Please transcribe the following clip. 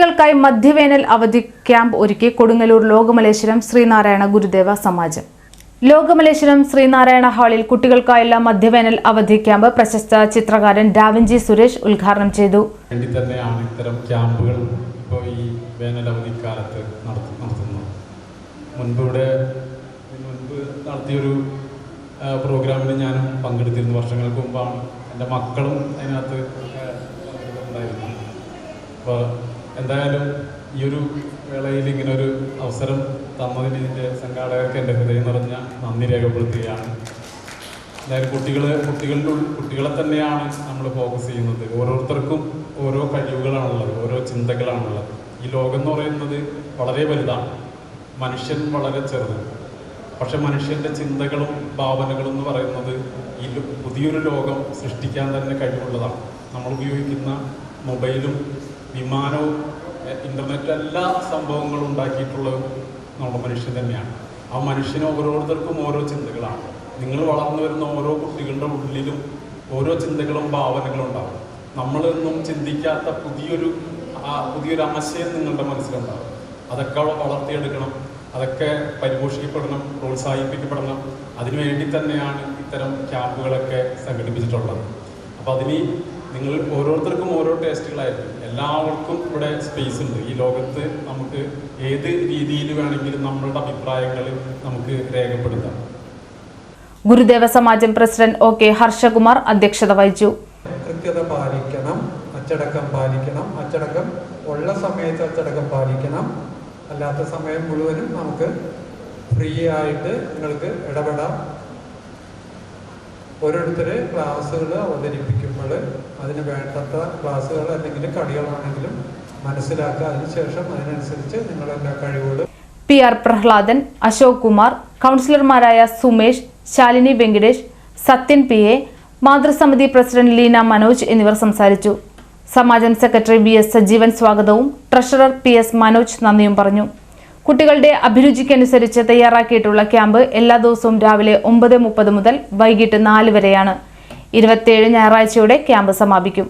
കുട്ടികൾക്കായി മധ്യവേനൽ അവധി ക്യാമ്പ് ഒരുക്കി കൊടുങ്ങല്ലൂർ ലോകമലേശ്വരം ശ്രീനാരായണ ഗുരുദേവ സമാജം. ലോകമലേശ്വരം ശ്രീനാരായണ ഹാളിൽ കുട്ടികൾക്കായുള്ള മധ്യവേനൽ അവധി ക്യാമ്പ് പ്രശസ്ത ചിത്രകാരൻ ഡാവിഞ്ചി സുരേഷ് ഉദ്ഘാടനം ചെയ്തു. തന്നെയാണ് ഇത്തരം ക്യാമ്പുകൾ ഇപ്പോൾ ഈ വേനലവധിക്കാലത്ത് നടത്തി നടത്തുന്നത്. മുൻപ് ഇവിടെ മുൻപ് നടത്തിയൊരു പ്രോഗ്രാമിൽ ഞാനും പങ്കെടുത്തിരുന്നു വർഷങ്ങൾക്ക് മുമ്പാണ്. എന്റെ മക്കളും അതിനകത്ത് പങ്കെടുത്തിട്ടുണ്ടായിരുന്നു. അപ്പോൾ എന്തായാലും ഈ ഒരു വേളയിൽ ഇങ്ങനെ ഒരു അവസരം തന്നതിന് ഇതിന്റെ സംഘാടകർക്ക് എന്റെ ഹൃദയം നിറഞ്ഞ നന്ദി രേഖപ്പെടുത്തുകയാണ്. അതായത് കുട്ടികൾ കുട്ടികളുടെ കുട്ടികളെ തന്നെയാണ് നമ്മൾ ഫോക്കസ് ചെയ്യുന്നത്. ഓരോരുത്തർക്കും ഓരോ കഴിവുകളാണുള്ളത് ഓരോ ചിന്തകളാണുള്ളത്. ഈ ലോകം എന്ന് പറയുന്നത് വളരെ വലുതാണ്. മനുഷ്യൻ വളരെ ചെറുത്. പക്ഷെ മനുഷ്യന്റെ ചിന്തകളും ഭാവനകളും എന്ന് പറയുന്നത് ഈ പുതിയൊരു ലോകം സൃഷ്ടിക്കാൻ തന്നെ കഴിവുള്ളതാണ്. നമ്മൾ ഉപയോഗിക്കുന്ന മൊബൈലും വിമാനവും ഇന്റർനെറ്റ് എല്ലാ സംഭവങ്ങളും ഉണ്ടാക്കിയിട്ടുള്ളത് നമ്മുടെ മനുഷ്യൻ തന്നെയാണ്. ആ മനുഷ്യന് ഓരോരുത്തർക്കും ഓരോ ചിന്തകളാണ്. നിങ്ങൾ വളർന്നു വരുന്ന ഓരോ കുട്ടികളുടെ ഉള്ളിലും ഓരോ ചിന്തകളും ഭാവനകളും ഉണ്ടാവും. നമ്മളൊന്നും ചിന്തിക്കാത്ത പുതിയൊരു പുതിയൊരു ആശയം നിങ്ങളുടെ മനസ്സിലുണ്ടാവും. അതൊക്കെ വളർത്തിയെടുക്കണം അതൊക്കെ പരിപോഷിക്കപ്പെടണം പ്രോത്സാഹിപ്പിക്കപ്പെടണം. അതിനുവേണ്ടി തന്നെയാണ് ഇത്തരം ക്യാമ്പുകളൊക്കെ സംഘടിപ്പിച്ചിട്ടുള്ളത്. അപ്പോൾ അതിന് നിങ്ങൾ ഓരോരുത്തർക്കും ഓരോ ടേസ്റ്റുകളായിരിക്കും എല്ലാവർക്കും ഇവിടെ സ്പേസ് ഉണ്ട്. ഈ ലോകത്ത് നമുക്ക് ഏത് രീതിയിൽ വേണമെങ്കിലും നമ്മളുടെ അഭിപ്രായങ്ങൾ നമുക്ക് രേഖപ്പെടുത്താം. Gurudeva Samajam president O K Harshakumar അധ്യക്ഷത വഹിച്ചു. കൃത്യത പാലിക്കണം അച്ചടക്കം പാലിക്കണം. അച്ചടക്കം ഉള്ള സമയത്ത് അച്ചടക്കം പാലിക്കണം. അല്ലാത്ത സമയം മുഴുവനും നമുക്ക് ഫ്രീ ആയിട്ട് നിങ്ങൾക്ക് ഇടപെടാം. ഓരോരുത്തര് ക്ലാസ്സുകൾ അവതരിപ്പിക്കുമ്പോൾ അതിന് വേണ്ടത്ര ക്ലാസ്സുകൾ അല്ലെങ്കിൽ കളികളാണെങ്കിലും മനസ്സിലാക്കുക അതിനുശേഷം അതിനനുസരിച്ച് നിങ്ങളെല്ലാ കഴിവുകളും? പി ആർ പ്രഹ്ലാദൻ അശോക് കുമാർ കൗൺസിലർമാരായ സുമേഷ് ശാലിനി വെങ്കിടേഷ് സത്യൻ പി എ മാതൃസമിതി പ്രസിഡന്റ് ലീന മനോജ് എന്നിവർ സംസാരിച്ചു. സമാജം സെക്രട്ടറി വി എസ് സജീവൻ സ്വാഗതവും ട്രഷറർ പി എസ് മനോജ് നന്ദിയും പറഞ്ഞു. കുട്ടികളുടെ അഭിരുചിക്കനുസരിച്ച് തയ്യാറാക്കിയിട്ടുള്ള ക്യാമ്പ് എല്ലാ ദിവസവും രാവിലെ ഒമ്പത് മുപ്പത് മുതൽ വൈകിട്ട് നാല് വരെയാണ്. ഇരുപത്തിയേഴ് ഞായറാഴ്ചയോടെ ക്യാമ്പ് സമാപിക്കും.